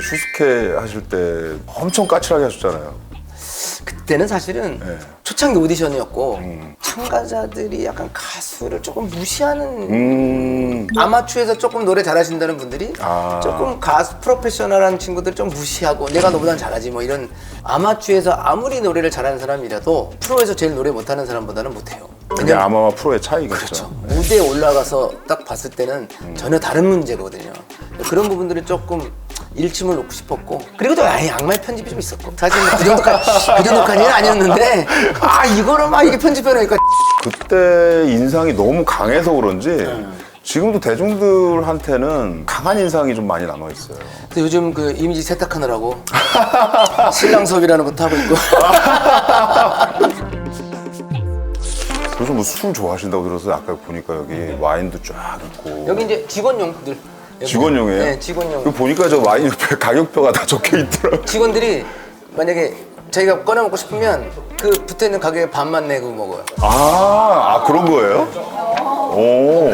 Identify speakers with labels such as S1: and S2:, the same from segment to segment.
S1: 그 슈스케 하실 때 엄청 까칠하게 하셨잖아요.
S2: 그때는 사실은
S1: 네.
S2: 초창기 오디션이었고
S1: 음.
S2: 참가자들이 약간 가수를 조금 무시하는
S1: 음.
S2: 아마추어에서 조금 노래 잘하신다는 분들이
S1: 아.
S2: 조금 가수 프로페셔널한 친구들 좀 무시하고 내가 너보단 잘하지 뭐 이런 아마추어에서 아무리 노래를 잘하는 사람이라도 프로에서 제일 노래 못하는 사람보다는 못해요.
S1: 그게 아마와 프로의 차이겠죠.
S2: 그렇죠. 무대에 올라가서 딱 봤을 때는 전혀 다른 문제거든요. 그런 부분들은 조금 일침을 놓고 싶었고 그리고 또 아예 악마의 편집이 좀 있었고 사실 뭐그 정도까지 그 정도까지는 아니었는데 아 이거를 막 이게 편집해놓으니까
S1: 그때 인상이 너무 강해서 그런지
S2: 네.
S1: 지금도 대중들한테는 강한 인상이 좀 많이 남아 있어요.
S2: 근데 요즘 그 이미지 세탁하느라고 신랑 수업이라는 것도 하고 있고
S1: 요즘 뭐술 좋아하신다고 들어서 아까 보니까 여기 와인도 쫙 있고
S2: 여기 이제 직원용들.
S1: 직원용이에요?
S2: 네 직원용
S1: 그 보니까 저 와인 옆에 가격표가 다 적혀 있더라고요.
S2: 직원들이 만약에 저희가 꺼내 먹고 싶으면 그 붙어 있는 가격에 반만 내고 먹어요.
S1: 아, 아 그런 거예요? 오.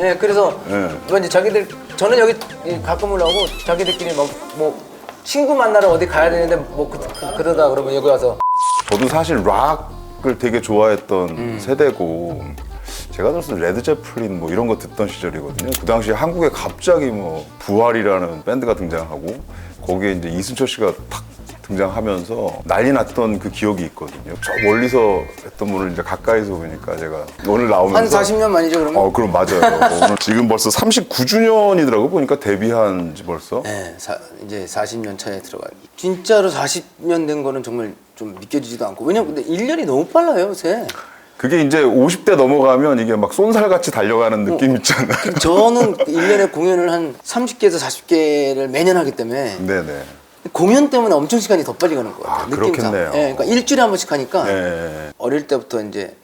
S2: 예, 그래서
S1: 네.
S2: 뭐 이제 자기들 저는 여기 가끔 올라오고 자기들끼리 뭐, 뭐 친구 만나러 어디 가야 되는데 뭐 그, 그, 러다 그러면 여기 와서
S1: 저도 사실 락을 되게 좋아했던 세대고 제가 들었을 때 레드 제플린 뭐 이런 거 듣던 시절이거든요. 그 당시에 한국에 갑자기 뭐 부활이라는 밴드가 등장하고 거기에 이제 이순철 씨가 탁 등장하면서 난리 났던 그 기억이 있거든요. 저 멀리서 했던 분을 이제 가까이서 보니까 제가 오늘 나오면서
S2: 한 40년 만이죠 그러면?
S1: 어, 그럼 맞아요. 오늘 지금 벌써 39주년이더라고 보니까 데뷔한 지 벌써.
S2: 네, 사- 이제 40년 차에 들어가요. 진짜로 40년 된 거는 정말 좀 믿겨지지도 않고 왜냐면 근데 1년이 너무 빨라요 요새.
S1: 그게 이제 50대 넘어가면 이게 막 쏜살같이 달려가는 느낌 있잖아 요.
S2: 저는 1년에 공연을 한 30개에서 40개를 매년 하기 때문에
S1: 네네.
S2: 공연 때문에 엄청 시간이 더 빨리 가는 것 같아요.
S1: 아,
S2: 느낌상.
S1: 그렇겠네요.
S2: 예, 그러니까 일주일에 한 번씩 하니까
S1: 네.
S2: 어릴 때부터 이제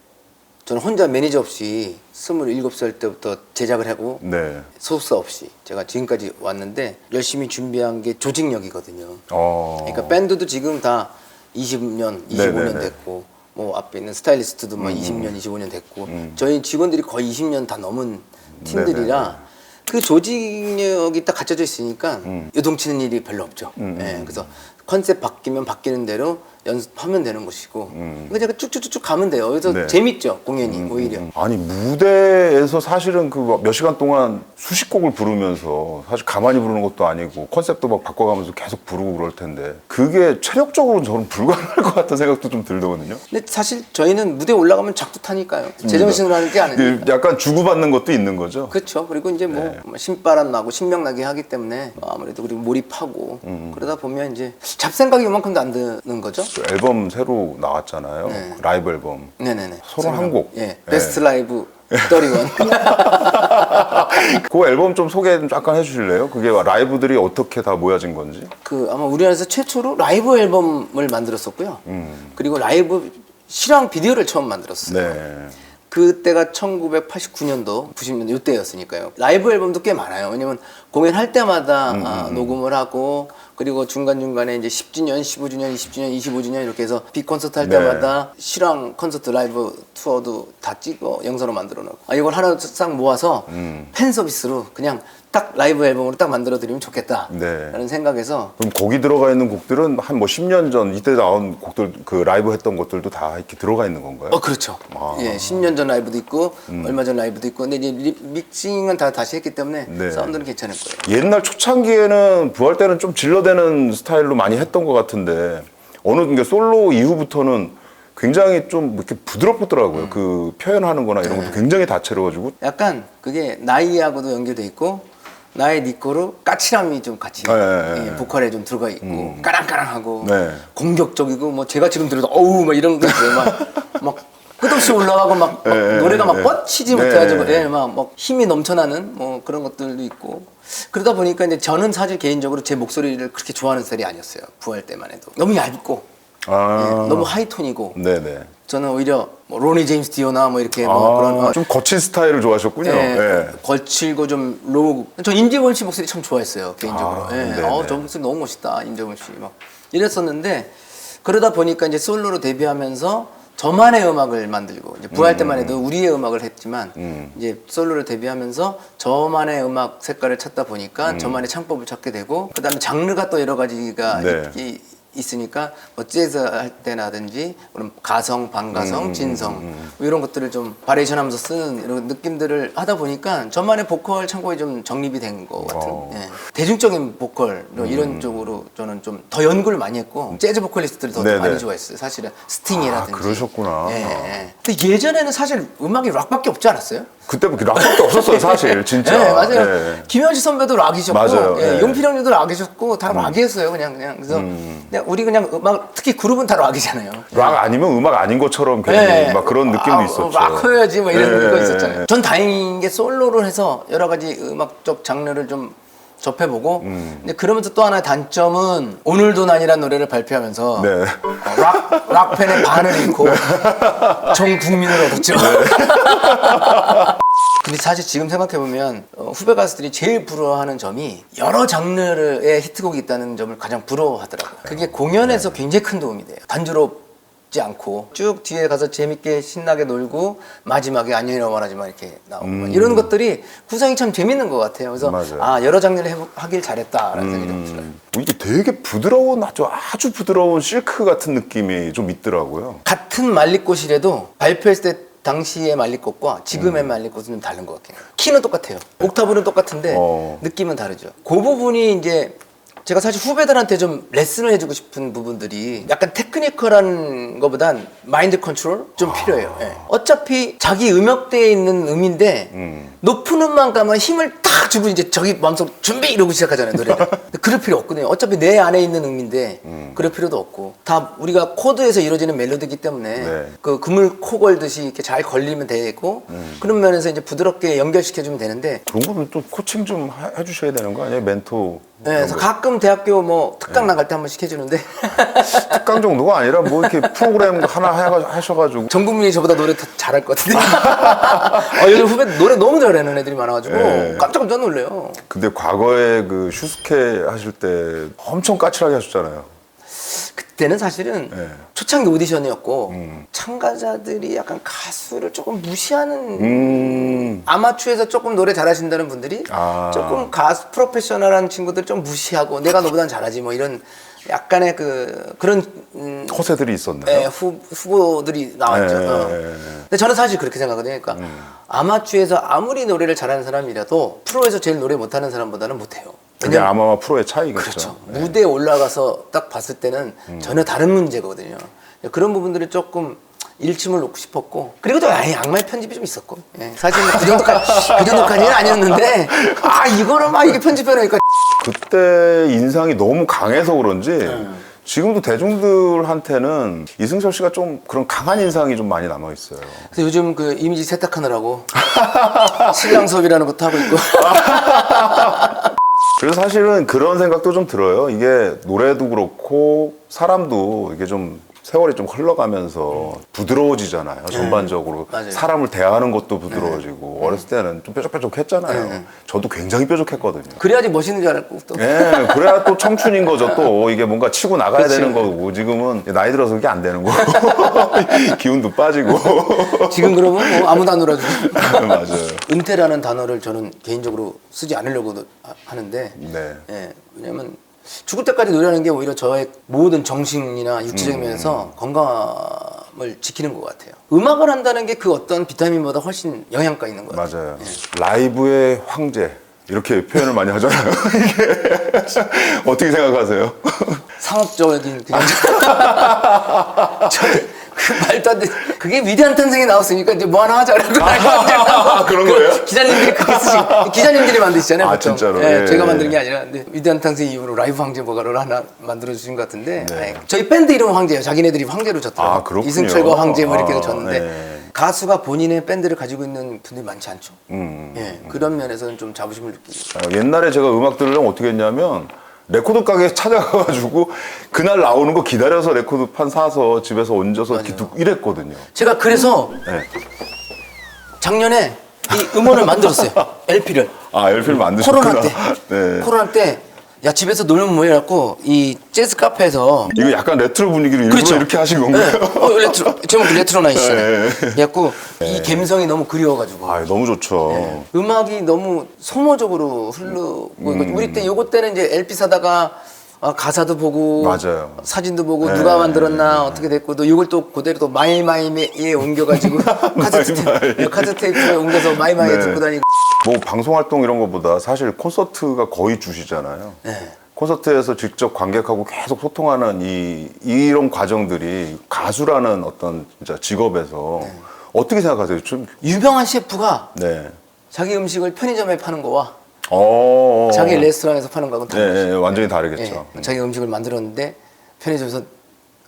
S2: 저는 혼자 매니저 없이 27살 때부터 제작을 하고
S1: 네.
S2: 소속사 없이 제가 지금까지 왔는데 열심히 준비한 게 조직력이거든요.
S1: 어.
S2: 그러니까 밴드도 지금 다 20년, 25년
S1: 네네네. 음,
S2: 됐고 뭐 앞에 있는 스타일리스트도 뭐 20년, 25년 됐고 저희 직원들이 거의 20년 다 넘은 팀들이라
S1: 네네네.
S2: 그 조직력이 딱 갖춰져 있으니까
S1: 음.
S2: 요동치는 일이 별로 없죠. 예, 그래서 컨셉 바뀌면 바뀌는 대로 연습하면 되는 것이고 그러니까 제가 쭉쭉쭉쭉 가면 돼요. 그래서
S1: 음. 네.
S2: 재밌죠 공연이 오히려.
S1: 아니 무대에서 사실은 그 몇 시간 동안 수십 곡을 부르면서 사실 가만히 부르는 것도 아니고 컨셉도 막 바꿔가면서 계속 부르고 그럴 텐데 그게 체력적으로는 저는 불가능할 것 같다는 생각도 좀 들거든요.
S2: 근데 사실 저희는 무대 에 올라가면 작두 타니까요. 제정신으로 하는 게 아니니까.
S1: 그 약간 주고받는 것도 있는 거죠.
S2: 그렇죠. 그리고 이제 뭐
S1: 네.
S2: 신바람 나고 신명나게 하기 때문에 뭐 아무래도 그리고 몰입하고
S1: 음.
S2: 그러다 보면 이제 잡생각이 요만큼도 안 드는 거죠.
S1: 그 앨범 새로 나왔잖아요.
S2: 네.
S1: 라이브 앨범.
S2: 네네네.
S1: 서로 한 곡.
S2: 예.
S1: 네.
S2: 베스트 라이브 31.
S1: 그 앨범 좀 소개 좀 잠깐 해주실래요? 그게 라이브들이 어떻게 다 모여진 건지.
S2: 그 아마 우리나라에서 최초로 라이브 앨범을 만들었었고요.
S1: 음.
S2: 그리고 라이브 실황 비디오를 처음 만들었어요.
S1: 네.
S2: 그때가 1989년도, 90년도 이때였으니까요. 라이브 앨범도 꽤 많아요. 왜냐면 공연할 때마다
S1: 음,
S2: 아, 녹음을 하고 그리고 중간중간에 이제 10주년, 15주년, 20주년, 25주년 이렇게 해서 빅 콘서트 할
S1: 네.
S2: 때마다 실황 콘서트 라이브 투어도 다 찍어 영상으로 만들어 놓고 아, 이걸 하나 싹 모아서
S1: 음.
S2: 팬 서비스로 그냥 딱 라이브 앨범으로 딱 만들어 드리면 좋겠다.
S1: 네.
S2: 라는 생각에서
S1: 그럼 거기 들어가 있는 곡들은 한 뭐 10년 전 이때 나온 곡들 그 라이브 했던 것들도 다 이렇게 들어가 있는 건가요?
S2: 어 그렇죠.
S1: 아.
S2: 예, 10년 전 라이브도 있고 얼마 전 라이브도 있고 근데 이제 리- 믹싱은 다 다시 했기 때문에
S1: 네.
S2: 사운드는 괜찮을 거예요.
S1: 옛날 초창기에는 부활 때는 좀 질러대는 스타일로 많이 했던 것 같은데 어느 게 솔로 이후부터는 굉장히 좀 이렇게 부드럽더라고요. 그 표현하는 거나 이런 것도 굉장히 다채로워지고
S2: 약간 그게 나이하고도 연결돼 있고 나의 니코로 까칠함이 좀 같이
S1: 네, 네, 네.
S2: 예, 보컬에 좀 들어가 있고 까랑까랑하고
S1: 네.
S2: 공격적이고 뭐 제가 지금 들어도 어우 막 이런 거 있어요. 막, 막 끝없이 올라가고 막, 막
S1: 네,
S2: 노래가 막
S1: 네.
S2: 뻗치지
S1: 네.
S2: 못해가지고 예, 막, 막 힘이 넘쳐나는 뭐 그런 것들도 있고 그러다 보니까 이제 저는 사실 개인적으로 제 목소리를 그렇게 좋아하는 스타일이 아니었어요. 부활 때만 해도 너무 얇고
S1: 아,
S2: 예, 너무 하이톤이고
S1: 네네.
S2: 저는 오히려 뭐 로니 제임스 디오나 뭐 이렇게 뭐
S1: 아,
S2: 그런 어,
S1: 좀 거친 스타일을 좋아하셨군요.
S2: 예,
S1: 예.
S2: 걸칠고 좀 로우. 저 임재범 씨 목소리 참 좋아했어요 개인적으로.
S1: 아,
S2: 예.
S1: 네네.
S2: 어, 저 목소리 너무 멋있다 임재범 씨 막 이랬었는데 그러다 보니까 이제 솔로로 데뷔하면서 저만의 음악을 만들고 이제 부활 때만 해도 우리의 음악을 했지만
S1: 음.
S2: 이제 솔로를 데뷔하면서 저만의 음악 색깔을 찾다 보니까
S1: 음.
S2: 저만의 창법을 찾게 되고 그다음에 장르가 또 여러 가지가
S1: 네.
S2: 있, 있으니까 뭐 재즈 할 때라든지 그런 가성, 반가성,
S1: 음,
S2: 진성 뭐 이런 것들을 좀 바리에이션 하면서 쓰는 이런 느낌들을 하다 보니까 저만의 보컬 창고에 좀 정립이 된 것 같은
S1: 어.
S2: 예. 대중적인 보컬 뭐
S1: 음.
S2: 이런 쪽으로 저는 좀 더 연구를 많이 했고 재즈 보컬리스트를 더
S1: 네네.
S2: 많이 좋아했어요 사실은 스팅이라든지
S1: 아, 그러셨구나.
S2: 예, 예. 근데 예전에는 사실 음악이 락밖에 없지 않았어요?
S1: 그때 뭐 락밖에 없었어요, 사실 진짜.
S2: 네, 맞아요.
S1: 예.
S2: 김현식 선배도 락이셨고,
S1: 맞아요.
S2: 예,
S1: 예.
S2: 용필 형님도 락이셨고, 다 락이었어요, 그냥, 그냥. 그래서, 그냥 우리 그냥 음악, 특히 그룹은 다 락이잖아요.
S1: 락 아니면 음악 아닌 것처럼 괜히
S2: 예.
S1: 막 그런 느낌도
S2: 아,
S1: 있었죠.
S2: 락 해야지, 뭐 이런
S1: 예,
S2: 거
S1: 예,
S2: 있었잖아요.
S1: 예.
S2: 전 다행인 게 솔로를 해서 여러 가지 음악적 장르를 좀 접해보고,
S1: 음.
S2: 근데 그러면서 또 하나의 단점은 오늘도 난이라는 노래를 발표하면서
S1: 네.
S2: 어, 락, 락팬의 반을 잃고 전 국민을 얻었죠. 근데 사실 지금 생각해보면 어, 후배 가수들이 제일 부러워하는 점이 여러 장르의 히트곡이 있다는 점을 가장 부러워하더라고요. 그게 공연에서 굉장히 큰 도움이 돼요. 단조롭 지 않고 쭉 뒤에 가서 재밌게 신나게 놀고 마지막에 안녕히 말하지만 이렇게 나오고 이런 것들이 구성이 참 재밌는 것 같아요. 그래서
S1: 맞아요.
S2: 아 여러 장르를 해보, 하길 잘했다라는 생각이 좀 들어요.
S1: 음, 이게 되게 부드러운 아주 아주 부드러운 실크 같은 느낌이 좀 있더라고요.
S2: 같은 말리꽃이라도 발표했을 때 당시의 말리꽃과 지금의 말리꽃은 좀 다른 것 같긴 해요. 키는 똑같아요. 옥타브는 똑같은데
S1: 어.
S2: 느낌은 다르죠. 그 부분이 이제 제가 사실 후배들한테 좀 레슨을 해주고 싶은 부분들이 약간 테크니컬한 것보단 마인드 컨트롤 좀 필요해요. 예. 어차피 자기 음역대에 있는 음인데
S1: 음.
S2: 높은 음만 가면 힘을 탁 주고 이제 저기 마음속 준비 이러고 시작하잖아요 노래를. 근데 그럴 필요 없거든요. 어차피 내 안에 있는 음인데 그럴 필요도 없고 다 우리가 코드에서 이루어지는 멜로디이기 때문에
S1: 네.
S2: 그 그물 코 걸듯이 이렇게 잘 걸리면 되고 그런 면에서 이제 부드럽게 연결시켜주면 되는데
S1: 그런 거는 또 코칭 좀 하- 해주셔야 되는 거 아니에요? 멘토.
S2: 네, 그래서 가끔 대학교 뭐 특강 나갈 때 한 번씩 해주는데.
S1: 특강 정도가 아니라 뭐 이렇게 프로그램 하나 해가- 하셔가지고.
S2: 전 국민이 저보다 노래 더 잘할 것 같은데. 아, 요즘 후배 노래 너무 잘하는 애들이 많아가지고
S1: 네.
S2: 깜짝 깜짝 놀래요.
S1: 근데 과거에 그 슈스케 하실 때 엄청 까칠하게 하셨잖아요.
S2: 그때는 사실은
S1: 네.
S2: 초창기 오디션이었고
S1: 음.
S2: 참가자들이 약간 가수를 조금 무시하는
S1: 음.
S2: 아마추어에서 조금 노래 잘하신다는 분들이
S1: 아.
S2: 조금 가수 프로페셔널한 친구들 좀 무시하고 내가 너보단 잘하지 뭐 이런 약간의 그 그런 음,
S1: 허세들이 있었나요?
S2: 예, 후, 후보들이 나왔죠.
S1: 네,
S2: 어.
S1: 네, 네.
S2: 근데 저는 사실 그렇게 생각하거든요. 그러니까 아마추어에서 아무리 노래를 잘하는 사람이라도 프로에서 제일 노래 못하는 사람보다는 못해요.
S1: 그게 아마와 프로의 차이겠죠.
S2: 그렇죠. 무대에 올라가서 딱 봤을 때는 전혀 다른 문제거든요. 그런 부분들을 조금 일침을 놓고 싶었고 그리고 또 아예 악마의 편집이 좀 있었고 예, 사실 뭐그 정도까지 그 정도까지는 아니었는데 아 이거는 막 이게 편집해놓으니까
S1: 그때 인상이 너무 강해서 그런지
S2: 네.
S1: 지금도 대중들한테는 이승철 씨가 좀 그런 강한 인상이 좀 많이 남아 있어요.
S2: 그래서 요즘 그 이미지 세탁하느라고 신랑 수업이라는 것도 하고 있고
S1: 그래서 사실은 그런 생각도 좀 들어요. 이게 노래도 그렇고 사람도 이게 좀 세월이 좀 흘러가면서 부드러워지잖아요. 전반적으로
S2: 네. 맞아요. 네.
S1: 사람을 대하는 것도 부드러워지고 어렸을 때는 좀 뾰족뾰족했잖아요. 저도 굉장히 뾰족했거든요.
S2: 그래야지 멋있는 줄 알았고 또
S1: 예, 그래야 또 청춘인 거죠. 또 이게 뭔가 치고 나가야
S2: 그치.
S1: 되는 거고 지금은 나이 들어서 그게 안 되는 거고 기운도 빠지고
S2: 지금 그러면 뭐 아무도 안 놀아주고
S1: 맞아요.
S2: 은퇴라는 단어를 저는 개인적으로 쓰지 않으려고 하는데
S1: 네.
S2: 예, 왜냐면 죽을 때까지 노래하는 게 오히려 저의 모든 정신이나 육체적인 면에서 건강을 지키는 것 같아요. 음악을 한다는 게 그 어떤 비타민보다 훨씬 영양가 있는 것 같아요.
S1: 맞아요. 라이브의 황제 이렇게 표현을 많이 하잖아요. 이게 어떻게 생각하세요?
S2: 상업적인 그냥 저는 그 말도 안 돼. 그게 위대한 탄생이 나왔으니까 이제 뭐 하나 하자라고
S1: 아, 그런 거예요?
S2: 기자님들이 그렇게 쓰시고 기자님들이 만드시잖아요.
S1: 아,
S2: 보통.
S1: 진짜로?
S2: 예,
S1: 예,
S2: 제가
S1: 예.
S2: 만드는 게 아니라 근데 위대한 탄생 이후로 라이브 황제 뭐가를 하나 만들어 주신 것 같은데
S1: 네.
S2: 예, 저희 밴드 이름은 황제예요. 자기네들이 황제로 졌더라고요.
S1: 아, 그렇군요.
S2: 이승철과 황제 뭐 이렇게
S1: 아,
S2: 졌는데
S1: 네.
S2: 가수가 본인의 밴드를 가지고 있는 분들이 많지 않죠.
S1: 음.
S2: 예, 그런 면에서는 좀 자부심을 느끼고.
S1: 어, 옛날에 제가 음악 들으려면 어떻게 했냐면 레코드 가게에 찾아가가지고 그날 나오는 거 기다려서 레코드 판 사서 집에서 얹어서 이렇게 듣고 이랬거든요.
S2: 제가 그래서
S1: 네.
S2: 작년에 이 음원을 만들었어요. LP를.
S1: 아, LP를 만드셨구나.
S2: 코로나 때.
S1: 네.
S2: 코로나 때 야 집에서 놀면 뭐해 갖고 이 재즈 카페에서
S1: 이거 약간 레트로 분위기를 일부러
S2: 그렇죠.
S1: 이렇게 하신 건가요?
S2: 네. 어, 레트로 제목이 레트로 나이스잖아요.
S1: 네.
S2: 그래갖고 이 감성이 너무 그리워가지고
S1: 아, 너무 좋죠.
S2: 음악이 너무 소모적으로 흐르고
S1: 음.
S2: 우리 때 요거 때는 이제 LP 사다가 아, 가사도 보고
S1: 맞아요.
S2: 사진도 보고
S1: 네.
S2: 누가 만들었나 어떻게 됐고 또 이걸 또 그대로 또 마이마이에 옮겨가지고 카세트. 테이프 카세트 테이프에 옮겨서 마이마이에
S1: 네.
S2: 듣고 다니고
S1: 뭐 방송 활동 이런 것보다 사실 콘서트가 거의 주시잖아요.
S2: 네.
S1: 콘서트에서 직접 관객하고 계속 소통하는 이 이런 과정들이 가수라는 어떤 진짜 직업에서
S2: 네.
S1: 어떻게 생각하세요? 좀
S2: 유명한 셰프가
S1: 네.
S2: 자기 음식을 편의점에 파는 거와
S1: 어.
S2: 자기 레스토랑에서 파는 거하고는
S1: 네,
S2: 다르죠.
S1: 네, 완전히 다르겠죠.
S2: 예, 자기 음식을 만들었는데 편의점에서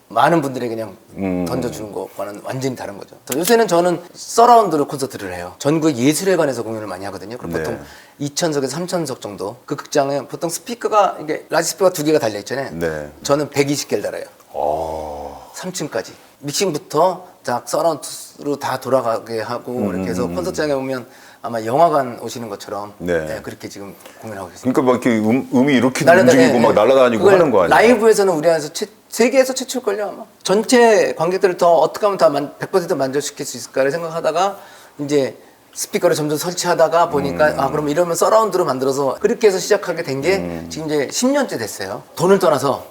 S2: 많은 분들에게 그냥
S1: 음.
S2: 던져주는 것과는 완전히 다른 거죠. 또 요새는 저는 서라운드로 콘서트를 해요. 전국 예술회관에서 공연을 많이 하거든요. 그럼
S1: 네.
S2: 보통 2천석에서 3천석 정도. 그 극장에 보통 스피커가 이게 라지 스피커가 두 개가 달려 있잖아요.
S1: 네.
S2: 저는 120개를 달아요.
S1: 어.
S2: 3층까지. 믹싱부터 딱 서라운드로 다 돌아가게 하고
S1: 음,
S2: 이렇게 해서 콘서트장에 오면 아마 영화관 오시는 것처럼
S1: 네.
S2: 네, 그렇게 지금 공연하고 있습니다.
S1: 그러니까 막 이렇게 음, 음이 이렇게
S2: 날아다-
S1: 움직이고
S2: 예,
S1: 막
S2: 예.
S1: 날아다니고
S2: 그걸
S1: 하는 거 아니에요?
S2: 라이브에서는 우리나라에서 최, 세계에서 최초일걸요 아마. 전체 관객들을 더 어떻게 하면 다 100% 만족시킬 수 있을까를 생각하다가 이제 스피커를 점점 설치하다가 보니까
S1: 음.
S2: 아 그럼 이러면 서라운드로 만들어서 그렇게 해서 시작하게 된게
S1: 음.
S2: 지금 이제 10년째 됐어요. 돈을 떠나서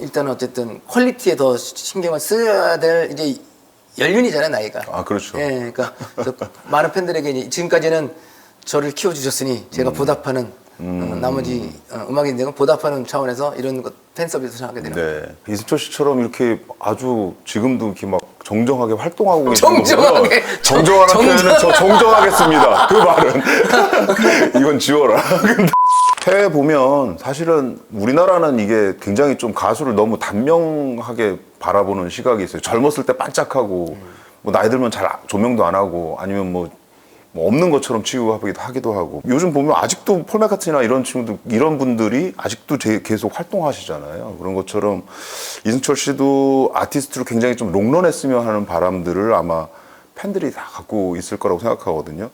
S2: 일단은 어쨌든 퀄리티에 더 신경을 써야 될 이제 연륜이잖아요 나이가.
S1: 아, 그렇죠.
S2: 예, 그러니까 그래서 많은 팬들에게 이제 지금까지는 저를 키워주셨으니 제가
S1: 음.
S2: 보답하는 어, 나머지 어, 음악 인생은 보답하는 차원에서 이런 것 팬 서비스를 하게 되는 거예요.
S1: 네. 이승철 씨처럼 이렇게 아주 지금도 이렇게 막 정정하게 활동하고
S2: 정정하게.
S1: 거고요. 정정하는
S2: 정-
S1: 표현은 저 정정하겠습니다. 그 말은 이건 지워라. 근데 해외 보면 사실은 우리나라는 이게 굉장히 좀 가수를 너무 단명하게 바라보는 시각이 있어요. 젊었을 때 반짝하고 뭐 나이 들면 잘 조명도 안 하고 아니면 뭐 뭐 없는 것처럼 취급하기도 하기도 하고. 요즘 보면 아직도 폴 맥카트니나 이런 친구들 이런 분들이 아직도 제- 계속 활동하시잖아요. 그런 것처럼 이승철 씨도 아티스트로 굉장히 좀 롱런했으면 하는 바람들을 아마 팬들이 다 갖고 있을 거라고 생각하거든요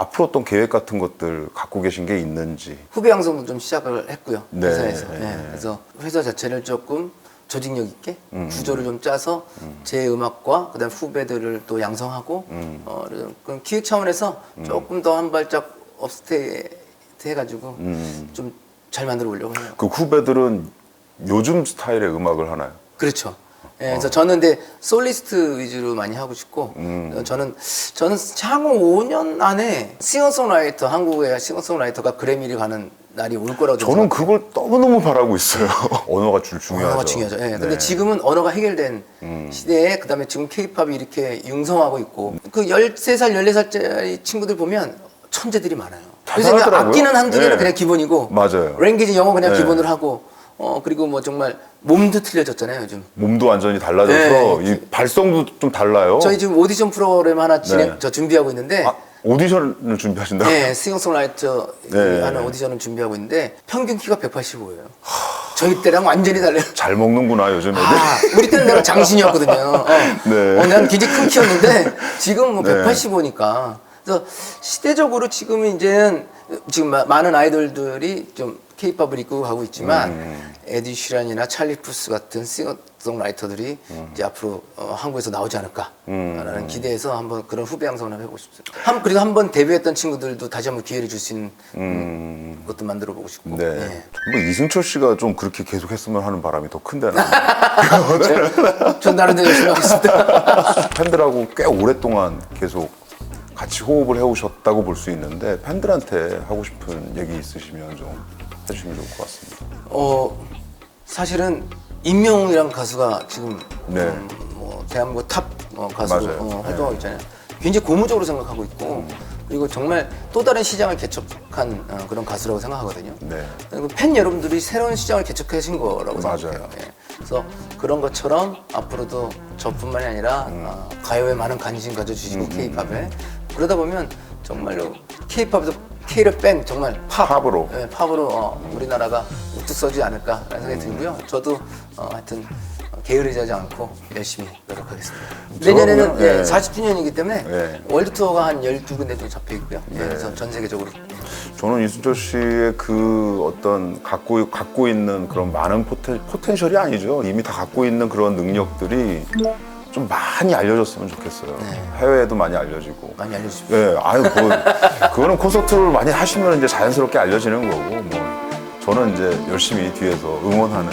S1: 앞으로 어떤 계획 같은 것들 갖고 계신 게 있는지
S2: 후배 양성도 좀 시작을 했고요
S1: 네,
S2: 회사에서.
S1: 네.
S2: 네, 그래서 회사 자체를 조금 조직력 있게
S1: 음,
S2: 구조를 좀 짜서 제 음악과 그다음 후배들을 또 양성하고
S1: 음.
S2: 어, 그 기획 차원에서 조금 더 한 발짝 업스테이 해가지고
S1: 음.
S2: 좀 잘 만들어 보려고 해요.
S1: 그 후배들은 요즘 스타일의 음악을 하나요?
S2: 그렇죠. 예,
S1: 어.
S2: 그래서 저는 근데 솔리스트 위주로 많이 하고 싶고
S1: 음.
S2: 어, 저는 저는 향후 5년 안에 싱어송라이터 한국의 싱어송라이터가 그래미를 가는 날이 올 거라고
S1: 저는 그걸 너무너무 바라고 있어요 언어가 줄 중요하죠
S2: 언어가 중요하죠. 예. 근데
S1: 네. 음.
S2: 지금은 언어가 해결된 시대에 그다음에 지금 케이팝이 이렇게 융성하고 있고 그 13살, 14살짜리 친구들 보면 천재들이 많아요. 그래서 그냥. 악기는 한두 개는
S1: 네.
S2: 그냥 기본이고
S1: 맞아요.
S2: 랭귀지 영어 그냥
S1: 네.
S2: 기본으로 하고 어 그리고 뭐 정말 몸도 틀려졌잖아요, 요즘.
S1: 몸도 완전히 달라져서
S2: 네.
S1: 이 발성도 좀 달라요.
S2: 저희 지금 오디션 프로그램 하나 진행
S1: 네.
S2: 저 준비하고 있는데
S1: 아, 오디션을 준비하신다고?
S2: 네, 싱어송라이터
S1: 네.
S2: 하는 오디션을 준비하고 있는데 평균 키가 185예요. 저희 때랑 완전히 달라요.
S1: 잘 먹는구나 요즘 애들.
S2: 아, 우리 때는 내가 장신이었거든요. 어,
S1: 네.
S2: 어, 난 굉장히 큰 키였는데 지금 뭐
S1: 네.
S2: 185니까. 그래서 시대적으로 지금은 이제는 지금 마- 많은 아이돌들이 좀 케이팝을 입고 가고 있지만
S1: 음.
S2: 에디 슈란이나 찰리 푸스 같은 싱어송라이터들이
S1: 음.
S2: 이제 앞으로 어, 한국에서 나오지 않을까라는 기대에서 한번 그런 후배 양성을 해보고 싶습니다. 한, 그리고 한번 데뷔했던 친구들도 다시 한번 기회를 줄 수 있는
S1: 음,
S2: 것도 만들어 보고 싶고.
S1: 네.
S2: 예.
S1: 뭐 이승철 씨가 좀 그렇게 계속 했으면 하는 바람이 더 큰데 나.
S2: 전 나름대로 열심히 하겠습니다.
S1: 팬들하고 꽤 오랫동안 계속 같이 호흡을 해오셨다고 볼 수 있는데 팬들한테 하고 싶은 얘기 있으시면 좀 해주시면 좋을 것 같습니다.
S2: 어 사실은 임영웅이란 가수가 지금
S1: 네.
S2: 음, 뭐 대한민국 탑 어, 가수로
S1: 맞아요.
S2: 어,
S1: 네.
S2: 활동하고 있잖아요. 굉장히 고무적으로 생각하고 있고 그리고 정말 또 다른 시장을 개척한 어, 그런 가수라고 생각하거든요.
S1: 네.
S2: 그리고 팬 여러분들이 새로운 시장을 개척하신 거라고
S1: 맞아요.
S2: 생각해요. 예. 그래서 그런 것처럼 앞으로도 저뿐만이 아니라
S1: 음.
S2: 어, 가요에 많은 관심 가져주시고 케이팝에 그러다 보면 정말로 케이팝에서 K를 뺀 정말 팝,
S1: 팝으로.
S2: 예, 팝으로 어, 우리나라가 우뚝 서지 않을까 라는 생각이 들고요. 저도 어, 하여튼 어, 게으르지 않고 열심히 노력하겠습니다.
S1: 내년에는
S2: 예,
S1: 예.
S2: 40주년이기 때문에
S1: 예.
S2: 월드 투어가 한 12군데 정도 잡혀 있고요. 예, 그래서 전 세계적으로
S1: 저는 이순철 씨의 그 어떤 갖고 갖고 있는 그런 많은 포텐, 포텐셜이 아니죠. 이미 다 갖고 있는 그런 능력들이 좀 많이 알려졌으면 좋겠어요. 해외에도 많이 알려지고.
S2: 많이 알려주십시오.
S1: 예, 아유, 뭐, 그거는 콘서트를 많이 하시면 이제 자연스럽게 알려지는 거고, 뭐, 저는 이제 열심히 뒤에서 응원하는